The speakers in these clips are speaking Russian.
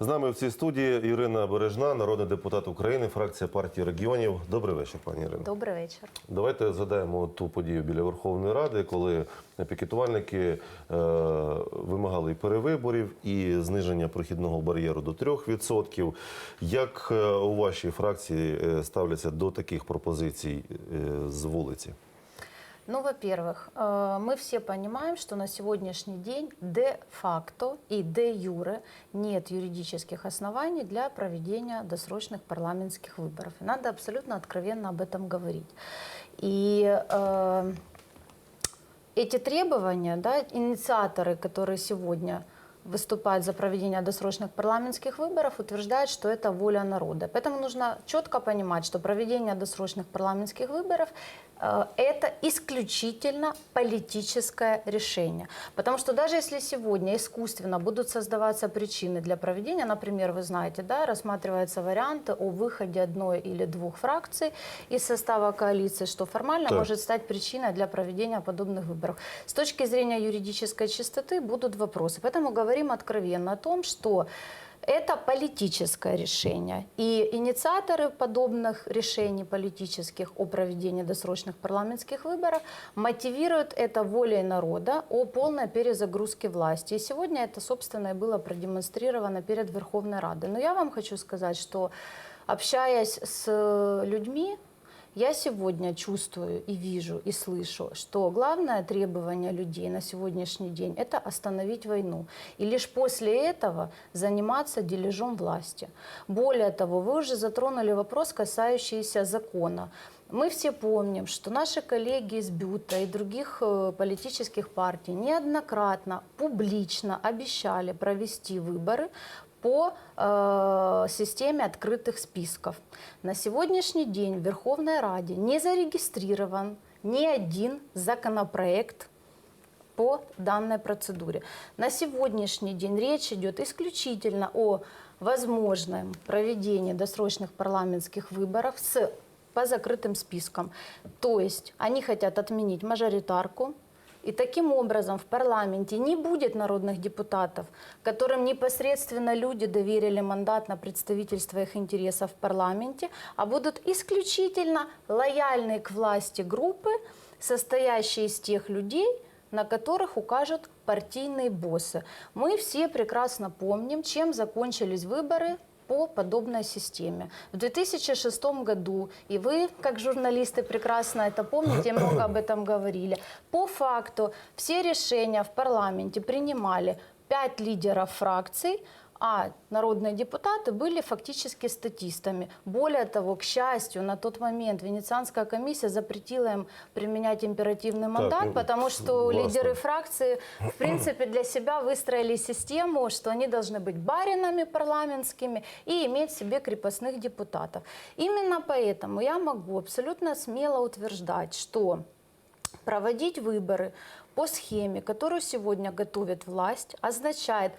З нами в цій студії Ірина Бережна, народний депутат України, фракція партії регіонів. Добрий вечір, пані Ірино. Добрий вечір. Давайте згадаємо ту подію біля Верховної Ради, коли пікетувальники е, вимагали і перевиборів, і зниження прохідного бар'єру до 3%. Як е, у вашій фракції е, ставляться до таких пропозицій е, з вулиці? Ну, во-первых, э, мы все понимаем, что на сегодняшний день де-факто и де-юре нет юридических оснований для проведения досрочных парламентских выборов. И надо абсолютно откровенно об этом говорить. И э, эти требования, да, инициаторы, которые сегодня выступают за проведение досрочных парламентских выборов, утверждают, что это воля народа. Поэтому нужно четко понимать, что проведение досрочных парламентских выборов это исключительно политическое решение. Потому что даже если сегодня искусственно будут создаваться причины для проведения, например, вы знаете, да, рассматриваются варианты о выходе одной или двух фракций из состава коалиции, что формально Так. может стать причиной для проведения подобных выборов. С точки зрения юридической чистоты будут вопросы. Поэтому говорим откровенно о том, что это политическое решение. И инициаторы подобных решений политических о проведении досрочных парламентских выборов мотивируют это волей народа о полной перезагрузке власти. И сегодня это, собственно, и было продемонстрировано перед Верховной Радой. Но я вам хочу сказать, что общаясь с людьми, я сегодня чувствую и вижу и слышу, что главное требование людей на сегодняшний день – это остановить войну. И лишь после этого заниматься дележом власти. Более того, вы уже затронули вопрос, касающийся закона. Мы все помним, что наши коллеги из Бюта и других э, политических партий неоднократно публично обещали провести выборы по э, системе открытых списков. На сегодняшний день в Верховной Раде не зарегистрирован ни один законопроект по данной процедуре. На сегодняшний день речь идет исключительно о возможном проведении досрочных парламентских выборов с, по закрытым спискам. То есть они хотят отменить мажоритарку, и таким образом в парламенте не будет народных депутатов, которым непосредственно люди доверили мандат на представительство их интересов в парламенте, а будут исключительно лояльные к власти группы, состоящие из тех людей, на которых укажут партийные боссы. Мы все прекрасно помним, чем закончились выборы по подобной системе. В 2006 году, и вы, как журналисты, прекрасно это помните, много об этом говорили, по факту все решения в парламенте принимали пять лидеров фракций, а народные депутаты были фактически статистами. Более того, к счастью, на тот момент Венецианская комиссия запретила им применять императивный мандат, ну, потому что властно. лидеры фракции, в принципе, для себя выстроили систему, что они должны быть баринами парламентскими и иметь в себе крепостных депутатов. Именно поэтому я могу абсолютно смело утверждать, что проводить выборы по схеме, которую сегодня готовит власть, означает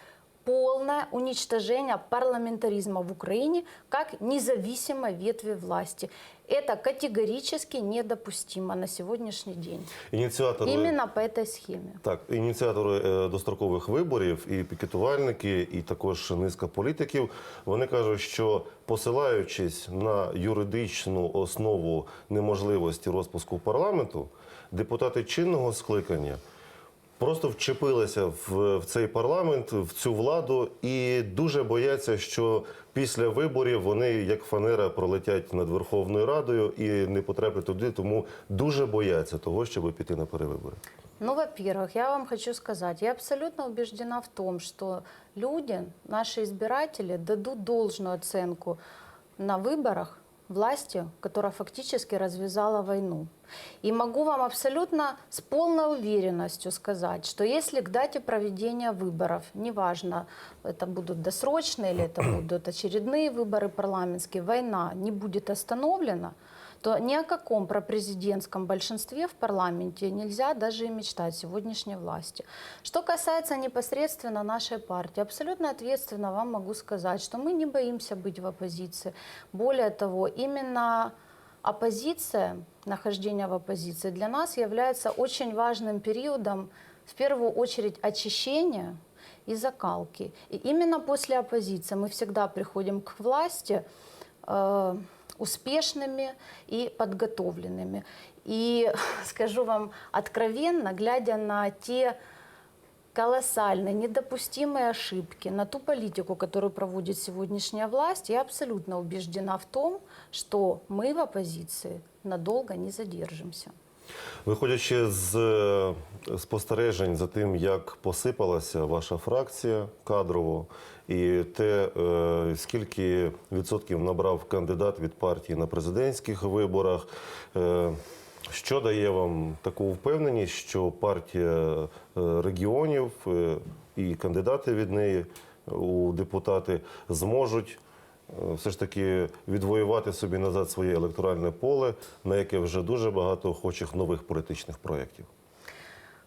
полное уничтожение парламентаризма в Украине как независимой ветви власти. Это категорически недопустимо на сегодняшний день. Ініціатори Именно по этой схеме. Так, ініціатори е, дострокових виборів, і пікетувальники, і також низка політиків. Вони кажуть, що посилаючись на юридичну основу неможливості розпуску парламенту, депутати чинного скликання просто вчепилися в, в цей парламент, в цю владу, і дуже бояться, що після виборів вони, як фанера, пролетять над Верховною Радою і не потраплять туди, тому дуже бояться того, щоб піти на перевибори. Ну, во-первых, я вам хочу сказать, я абсолютно убеждена в том, что люди, наши избиратели, дадут должную оценку на выборах власти, которая фактически развязала войну. И могу вам абсолютно с полной уверенностью сказать, что если к дате проведения выборов, неважно, это будут досрочные или это будут очередные выборы парламентские, война не будет остановлена, то ни о каком пропрезидентском большинстве в парламенте нельзя даже и мечтать сегодняшней власти. Что касается непосредственно нашей партии, абсолютно ответственно вам могу сказать, что мы не боимся быть в оппозиции. Более того, именно оппозиция, нахождение в оппозиции для нас является очень важным периодом, в первую очередь, очищения и закалки. И именно после оппозиции мы всегда приходим к власти э, успешными и подготовленными. И скажу вам откровенно, глядя на те колоссальные, недопустимые ошибки, на ту политику, которую проводит сегодняшняя власть, я абсолютно убеждена в том, что мы в оппозиции надолго не задержимся. Виходячи з е, спостережень за тим, як посипалася ваша фракція кадрово, і те, е, скільки відсотків набрав кандидат від партії на президентських виборах, е, що дає вам таку впевненість, що партія е, регіонів і кандидати від неї у депутати зможуть все ж таки відвоювати собі назад своє електоральне поле, на яке вже дуже багато охочих нових політичних проєктів.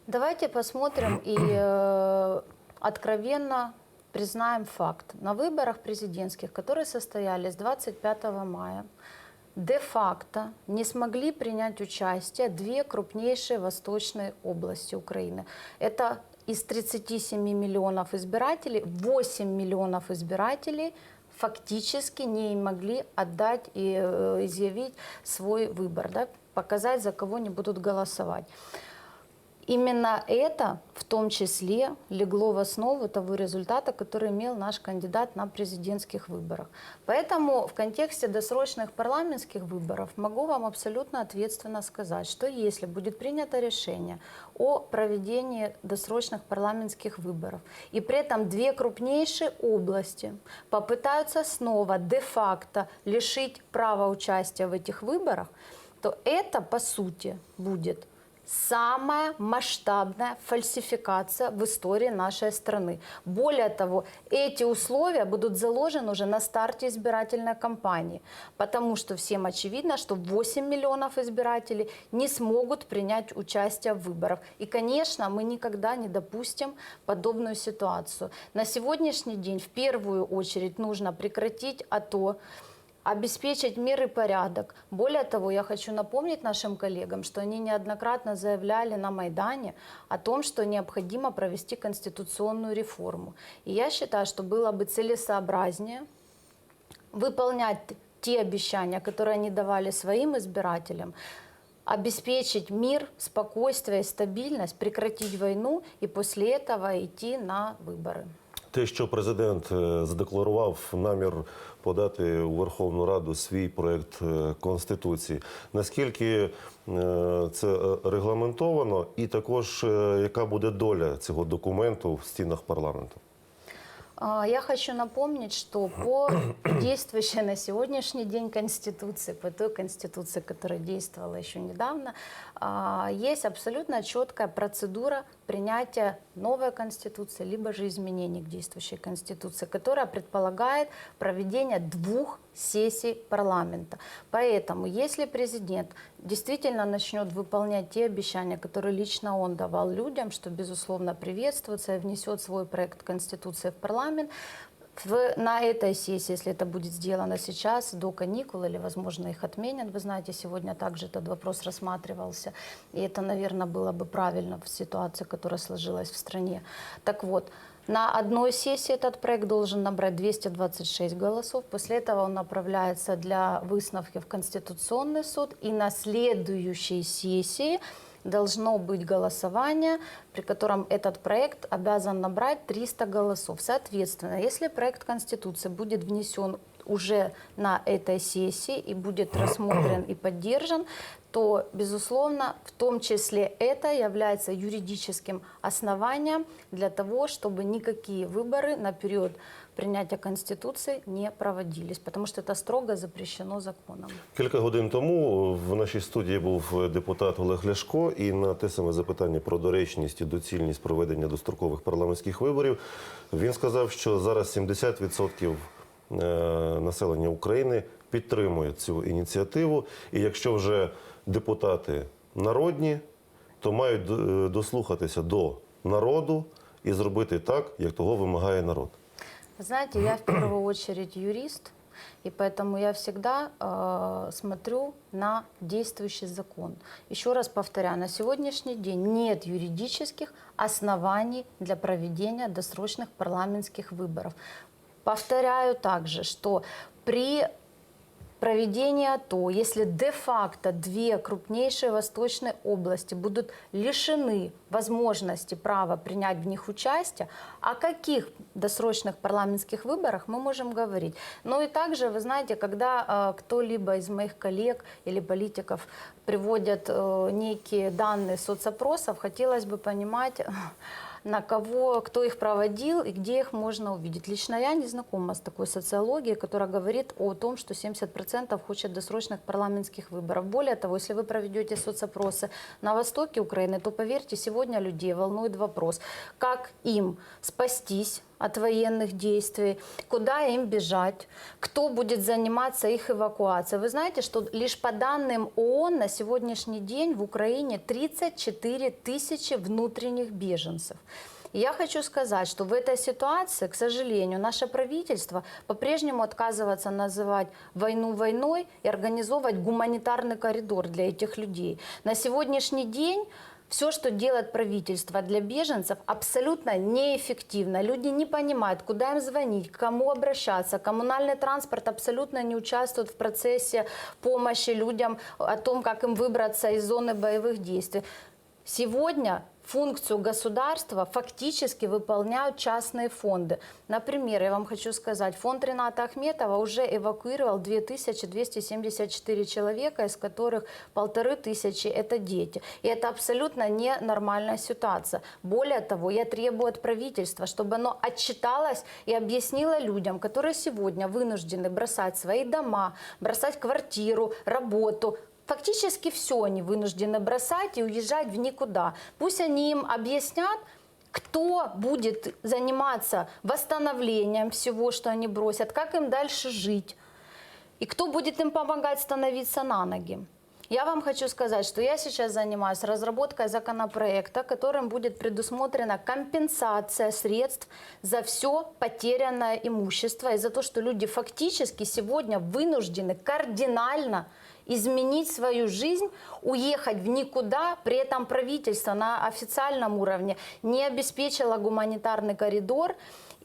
Давайте посмотрим э, откровенно признаем факт. На выборах президентских, которые состоялись 25 мая, де-факто не смогли принять участие две крупнейшие восточные области Украины. Это из 37 миллионов избирателей 8 миллионов избирателей фактически не могли отдать и э, изъявить свой выбор, да, показать, за кого они будут голосовать. Именно это в том числе легло в основу того результата, который имел наш кандидат на президентских выборах. Поэтому в контексте досрочных парламентских выборов могу вам абсолютно ответственно сказать, что если будет принято решение о проведении досрочных парламентских выборов, и при этом две крупнейшие области попытаются снова де-факто лишить права участия в этих выборах, то это, по сути, будет самая масштабная фальсификация в истории нашей страны. Более того, эти условия будут заложены уже на старте избирательной кампании, потому что всем очевидно, что 8 миллионов избирателей не смогут принять участие в выборах. И, конечно, мы никогда не допустим подобную ситуацию. На сегодняшний день в первую очередь нужно прекратить АТО, обеспечить мир и порядок. Более того, я хочу напомнить нашим коллегам, что они неоднократно заявляли на Майдане о том, что необходимо провести конституционную реформу. И я считаю, что было бы целесообразнее выполнять те обещания, которые они давали своим избирателям, обеспечить мир, спокойствие и стабильность, прекратить войну и после этого идти на выборы. Те, що президент е, задекларував намір подати у Верховну Раду свій проект е, конституції, наскільки е, це регламентовано, і також яка буде доля цього документу в стінах парламенту? Я хочу напомнить, что по действующей на сегодняшний день Конституции, по той Конституции, которая действовала еще недавно, есть абсолютно четкая процедура принятия новой Конституции, либо же изменений к действующей Конституции, которая предполагает проведение двух сессий парламента. Поэтому, если президент действительно начнет выполнять те обещания, которые лично он давал людям, что, безусловно, приветствуется, и внесет свой проект Конституции в парламент, в- на этой сессии, если это будет сделано сейчас, до каникул, или, возможно, их отменят, вы знаете, сегодня также этот вопрос рассматривался, и это, наверное, было бы правильно в ситуации, которая сложилась в стране. Так вот, на одной сессии этот проект должен набрать 226 голосов. После этого он направляется для выставки в Конституционный суд. И на следующей сессии должно быть голосование, при котором этот проект обязан набрать 300 голосов. Соответственно, если проект Конституции будет внесен уже на этой сессии и будет рассмотрен и поддержан, то, безусловно, в том числе это является юридическим основанием для того, чтобы никакие выборы на период принятия Конституции не проводились, потому что это строго запрещено законом. Кілька годин тому в нашій студії був депутат Олег Ляшко, і на те саме запитання про доречність і доцільність проведення дострокових парламентських виборів він сказав, що зараз 70% е, населення України підтримує цю ініціативу. І якщо вже депутати народні, то мають е, дослухатися до народу і зробити так, як того вимагає народ. Вы Знаете, я в первую очередь юрист, И поэтому я всегда э, смотрю на действующий закон. Еще раз повторяю, на сегодняшний день нет юридических оснований для проведения досрочных парламентских выборов. Повторяю также, что при проведении АТО, если де-факто две крупнейшие восточные области будут лишены возможности права принять в них участие, о каких досрочных парламентских выборах мы можем говорить? Ну и также, вы знаете, когда э, кто-либо из моих коллег или политиков приводят э, некие данные соцопросов, хотелось бы понимать, на кого, кто их проводил и где их можно увидеть. Лично я не знакома с такой социологией, которая говорит о том, что 70% хочет досрочных парламентских выборов. Более того, если вы проведете соцопросы на востоке Украины, то поверьте, сегодня людей волнует вопрос, как им спастись от военных действий, куда им бежать, кто будет заниматься их эвакуацией. Вы знаете, что лишь по данным ООН на сегодняшний день в Украине 34 тысячи внутренних беженцев. Я хочу сказать, что в этой ситуации, к сожалению, наше правительство по-прежнему отказывается называть войну войной и организовывать гуманитарный коридор для этих людей. На сегодняшний день все, что делает правительство для беженцев, абсолютно неэффективно. Люди не понимают, куда им звонить, к кому обращаться. Коммунальный транспорт абсолютно не участвует в процессе помощи людям о том, как им выбраться из зоны боевых действий. Сегодня функцию государства фактически выполняют частные фонды. Например, я вам хочу сказать, фонд Рената Ахметова уже эвакуировал 2274 человека, из которых полторы тысячи – это дети. И это абсолютно ненормальная ситуация. Более того, я требую от правительства, чтобы оно отчиталось и объяснило людям, которые сегодня вынуждены бросать свои дома, бросать квартиру, работу, Фактически все они вынуждены бросать и уезжать в никуда. Пусть они им объяснят, кто будет заниматься восстановлением всего, что они бросят, как им дальше жить, и кто будет им помогать становиться на ноги. Я вам хочу сказать, что я сейчас занимаюсь разработкой законопроекта, которым будет предусмотрена компенсация средств за все потерянное имущество и за то, что люди фактически сегодня вынуждены кардинально изменить свою жизнь, уехать в никуда, при этом правительство на официальном уровне не обеспечило гуманитарный коридор.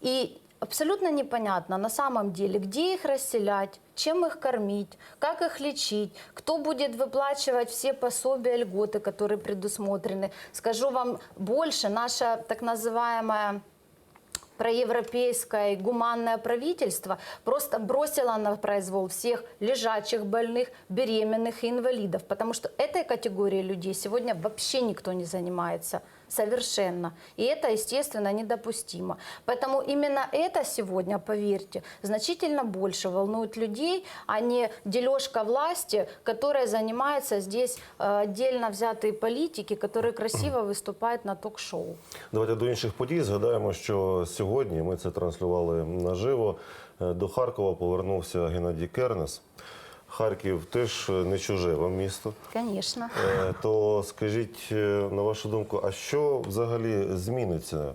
И абсолютно непонятно на самом деле, где их расселять, чем их кормить, как их лечить, кто будет выплачивать все пособия, льготы, которые предусмотрены. Скажу вам больше, наша так называемая проевропейское гуманное правительство просто бросило на произвол всех лежачих, больных, беременных и инвалидов, потому что этой категорией людей сегодня вообще никто не занимается совершенно. И это, естественно, недопустимо. Поэтому именно это сегодня, поверьте, значительно больше волнует людей, а не дележка власти, которая занимается здесь э, отдельно взятые политики, которые красиво выступают на ток-шоу. Давайте до інших подій згадаємо, що сьогодні ми це транслювали наживо. е, До Харкова повернувся Геннадій Кернес. Харків теж не чуже вам місто. Конечно. Е, То скажіть, е, на вашу думку, а що взагалі зміниться е,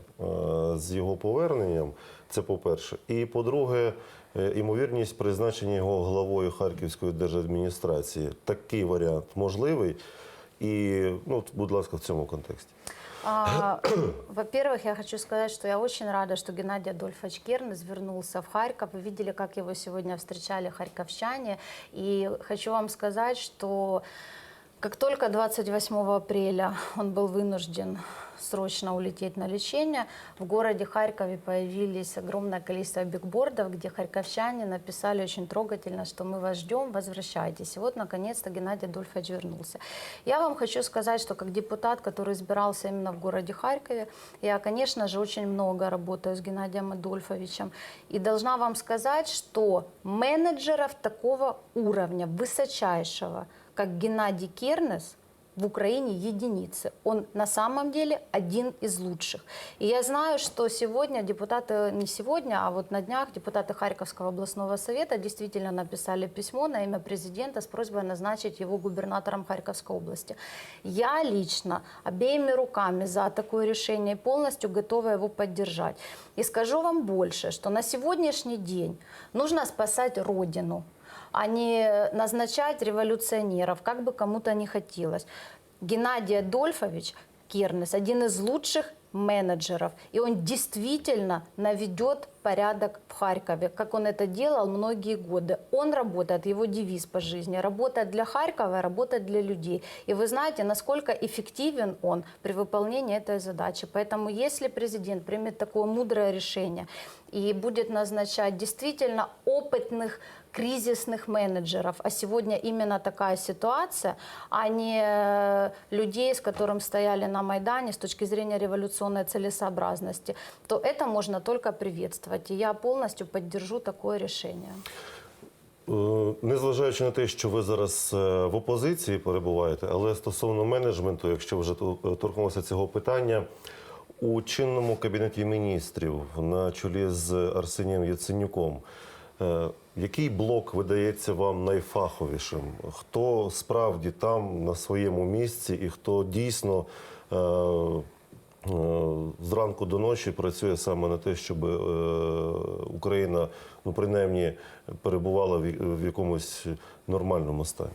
з його поверненням? Це по-перше. І по-друге, е, імовірність призначення його главою Харківської держадміністрації. Такий варіант можливий. І, ну, будь ласка, в цьому контексті. А, Во-первых, я хочу сказать, что я очень рада, что Геннадий Адольфович Кернес вернулся в Харьков. Вы видели, как его сегодня встречали харьковчане. И хочу вам сказать, что как только 28 апреля он был вынужден срочно улететь на лечение, в городе Харькове появились огромное количество бигбордов, где харьковчане написали очень трогательно, что мы вас ждем, возвращайтесь. И вот, наконец-то, Геннадий Адольфович вернулся. Я вам хочу сказать, что как депутат, который избирался именно в городе Харькове, я, конечно же, очень много работаю с Геннадием Адольфовичем. И должна вам сказать, что менеджеров такого уровня, высочайшего, как Геннадий Кернес, в Украине единицы. Он на самом деле один из лучших. И я знаю, что сегодня депутаты, не сегодня, а вот на днях депутаты Харьковского областного совета действительно написали письмо на имя президента с просьбой назначить его губернатором Харьковской области. Я лично обеими руками за такое решение полностью готова его поддержать. И скажу вам больше, что на сегодняшний день нужно спасать Родину а не назначать революционеров, как бы кому-то не хотелось. Геннадий Адольфович Кернес один из лучших менеджеров, и он действительно наведет порядок в Харькове, как он это делал многие годы. Он работает, его девиз по жизни, работать для Харькова, работать для людей. И вы знаете, насколько эффективен он при выполнении этой задачи. Поэтому если президент примет такое мудрое решение и будет назначать действительно опытных кризисных менеджеров. А сегодня именно такая ситуация, а не э, людей, с которым стояли на Майдане с точки зрения революционной целесообразности, то это можно только приветствовать. И я полностью поддержу такое решение. Е, Незважаючи на те, що ви зараз е, в опозиції перебуваєте, але стосовно менеджменту, якщо вже ту- е, торкнулося цього питання, у чинному кабінеті міністрів на чолі з Арсенієм Яценюком, е, який блок видається вам найфаховішим? Хто справді там на своєму місці і хто дійсно е, е, зранку до ночі працює саме на те, щоб е, Україна, ну принаймні, перебувала в, в якомусь нормальному стані.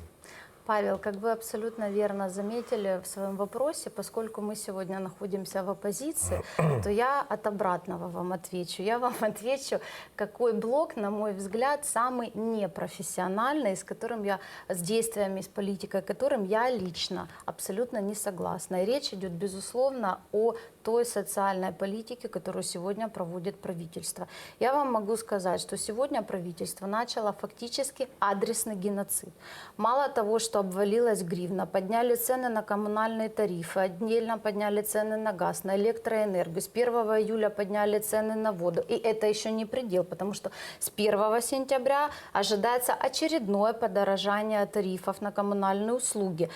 Павел, как вы абсолютно верно заметили в своем вопросе, поскольку мы сегодня находимся в оппозиции, то я от обратного вам отвечу. Я вам отвечу, какой блок, на мой взгляд, самый непрофессиональный, с которым я, с действиями, с политикой, которым я лично абсолютно не согласна. И речь идет, безусловно, о той социальной политике, которую сегодня проводит правительство. Я вам могу сказать, что сегодня правительство начало фактически адресный геноцид. Мало того, что обвалилась гривна, подняли цены на коммунальные тарифы, отдельно подняли цены на газ, на электроэнергию. С 1 июля подняли цены на воду. И это еще не предел, потому что с 1 сентября ожидается очередное подорожание тарифов на коммунальные услуги.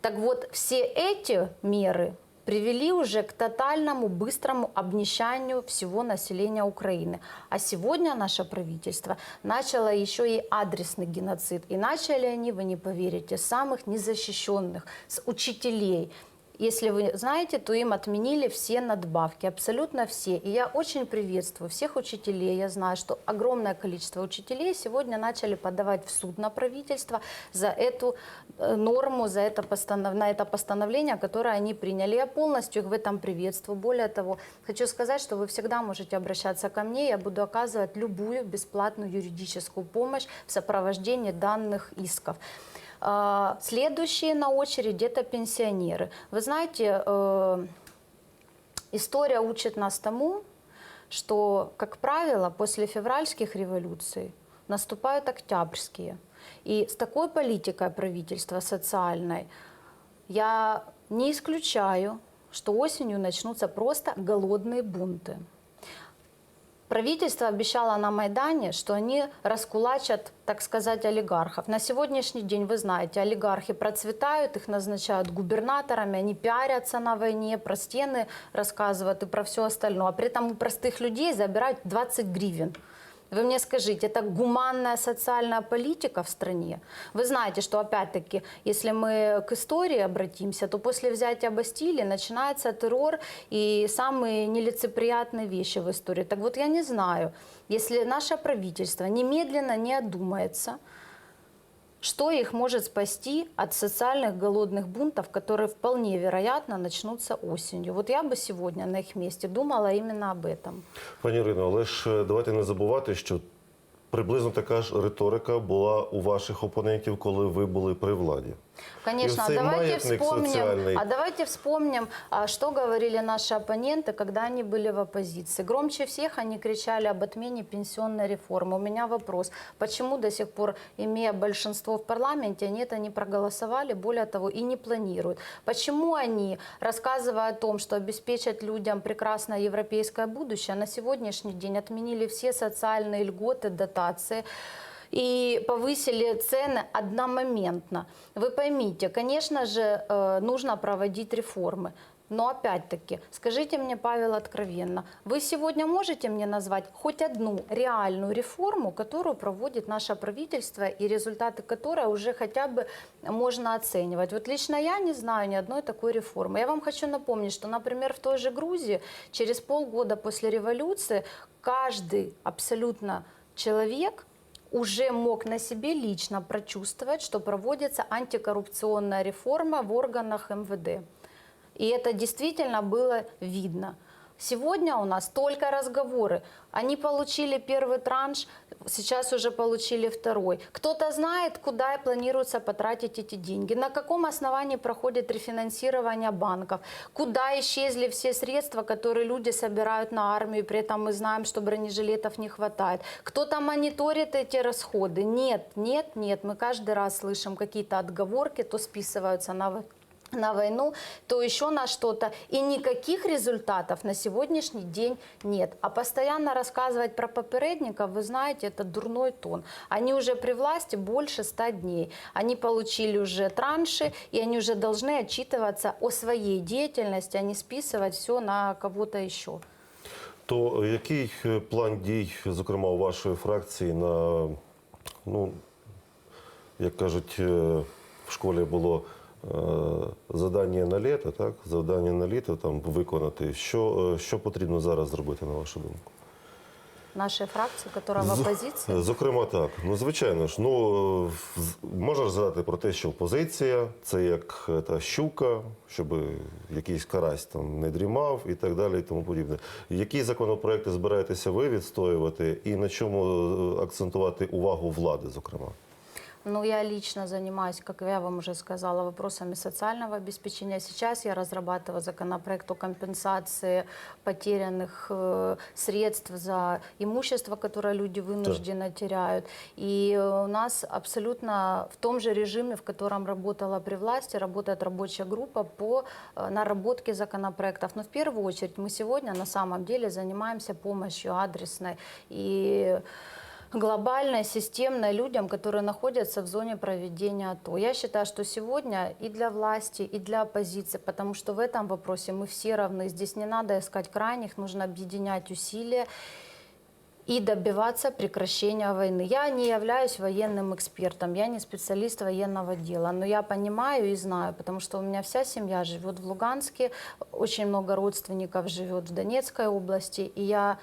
Так вот, все эти меры привели уже к тотальному, быстрому обнищанию всего населения Украины. А сегодня наше правительство начало еще и адресный геноцид. И начали они, вы не поверите, самых незащищенных, с учителей. Если вы знаете, то им отменили все надбавки, абсолютно все. И я очень приветствую всех учителей. Я знаю, что огромное количество учителей сегодня начали подавать в суд на правительство за эту э, норму, за это постанов... на это постановление, которое они приняли. Я полностью их в этом приветствую. Более того, хочу сказать, что вы всегда можете обращаться ко мне. Я буду оказывать любую бесплатную юридическую помощь в сопровождении данных исков. А, Следующие на очереди это пенсионеры. Вы знаете, э, история учит нас тому, что, как правило, после февральских революций наступают октябрьские. И с такой политикой правительства социальной я не исключаю, что осенью начнутся просто голодные бунты. Правительство обещало на Майдане, что они раскулачат, так сказать, олигархов. На сегодняшний день, вы знаете, олигархи процветают, их назначают губернаторами, они пиарятся на войне, про стены рассказывают и про все остальное. А при этом у простых людей забирают 20 гривен. Вы мне скажите, это гуманная социальная политика в стране? Вы знаете, что опять-таки, если мы к истории обратимся, то после взятия Бастилии начинается террор и самые нелицеприятные вещи в истории. Так вот, я не знаю, если наше правительство немедленно не одумается, что их может спасти от социальных голодных бунтов, которые вполне вероятно начнутся осенью. Вот я бы сегодня на их месте думала именно об этом. Пані Ірино, але ж е, давайте не забувати, що приблизно така ж риторика була у ваших опонентів, коли ви були при владі. Конечно, а цей давайте вспомним, а давайте вспомним, а, что говорили наши оппоненты, когда они были в оппозиции. Громче всех они кричали об отмене пенсионной реформы. У меня вопрос, почему до сих пор, имея большинство в парламенте, они это не проголосовали, более того, и не планируют? Почему они, рассказывая о том, что обеспечат людям прекрасное европейское будущее, на сегодняшний день отменили все социальные льготы, дотации, и повысили цены одномоментно. Вы поймите, конечно же, э, нужно проводить реформы. Но опять-таки, скажите мне, Павел, откровенно, вы сегодня можете мне назвать хоть одну реальную реформу, которую проводит наше правительство и результаты которой уже хотя бы можно оценивать? Вот лично я не знаю ни одной такой реформы. Я вам хочу напомнить, что, например, в той же Грузии через полгода после революции каждый абсолютно человек уже мог на себе лично прочувствовать, что проводится антикоррупционная реформа в органах МВД. И это действительно было видно. Сегодня у нас только разговоры. Они получили первый транш, сейчас уже получили второй. Кто-то знает, куда и планируется потратить эти деньги, на каком основании проходит рефинансирование банков, куда исчезли все средства, которые люди собирают на армию, при этом мы знаем, что бронежилетов не хватает. Кто-то мониторит эти расходы? Нет, нет, нет. Мы каждый раз слышим какие-то отговорки, то списываются на на войну, то еще на что-то. И никаких результатов на сегодняшний день нет. А постоянно рассказывать про попередников, вы знаете, это дурной тон. Они уже при власти больше ста дней. Они получили уже транши, и они уже должны отчитываться о своей деятельности, а не списывать все на кого-то еще. То який е, план дій, зокрема у вашої фракції, на ну як кажуть, е, в школі було е, завдання на літо, так? Завдання на літо там виконати. Що, е, що потрібно зараз зробити, на вашу думку? Нашей фракции, которая в З- Зокрема, так. Ну, звичайно ж, ну е, можна ж згадати про те, що опозиція це як е, та щука, щоб якийсь карась там не дрімав і так далі, і тому подібне. Які законопроекти збираєтеся ви відстоювати, і на чому е, акцентувати увагу влади, зокрема? Ну, я лично занимаюсь, как я вам уже сказала, вопросами социального обеспечения. Сейчас я разрабатываю законопроект о компенсации потерянных э, средств за имущество, которое люди вынужденно теряют. И у нас абсолютно в том же режиме, в котором работала при власти, работает рабочая группа по э, наработке законопроектов. Но в первую очередь мы сегодня на самом деле занимаемся помощью адресной и глобальной, системной людям, которые находятся в зоне проведения АТО. Я считаю, что сегодня и для власти, и для оппозиции, потому что в этом вопросе мы все равны. Здесь не надо искать крайних, нужно объединять усилия и добиваться прекращения войны. Я не являюсь военным экспертом, я не специалист военного дела, но я понимаю и знаю, потому что у меня вся семья живет в Луганске, очень много родственников живет в Донецкой области, и я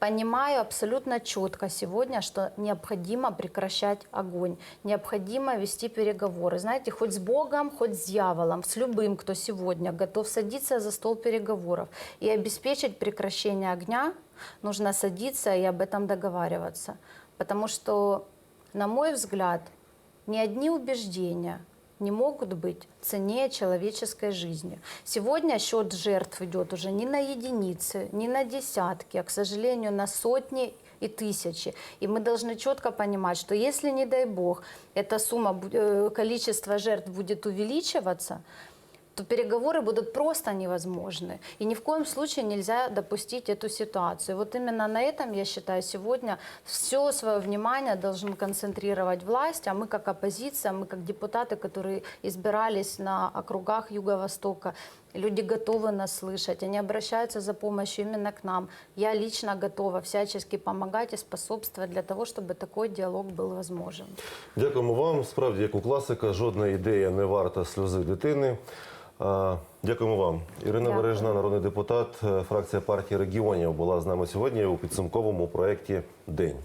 понимаю абсолютно четко сегодня, что необходимо прекращать огонь, необходимо вести переговоры. Знаете, хоть с Богом, хоть с дьяволом, с любым, кто сегодня готов садиться за стол переговоров и обеспечить прекращение огня, нужно садиться и об этом договариваться. Потому что, на мой взгляд, ни одни убеждения не могут быть ценнее человеческой жизни. Сегодня счет жертв идет уже не на единицы, не на десятки, а, к сожалению, на сотни и тысячи. И мы должны четко понимать, что если, не дай бог, эта сумма, э, количество жертв будет увеличиваться, то переговоры будут просто невозможны. И ни в коем случае нельзя допустить эту ситуацию. Вот именно на этом, я считаю, сегодня все свое внимание должен концентрировать власть, а мы как оппозиция, мы как депутаты, которые избирались на округах Юго-Востока, люди готовы нас слышать, они обращаются за помощью именно к нам. Я лично готова всячески помогать и способствовать для того, чтобы такой диалог был возможен. Дякуємо вам. Справді, як у класика, жодна ідея не варта сльози дитини. А, Дякуємо вам. Ірина Дякую. Бережна, народний депутат, е, фракція партії регіонів, була з нами сьогодні у підсумковому проєкті День.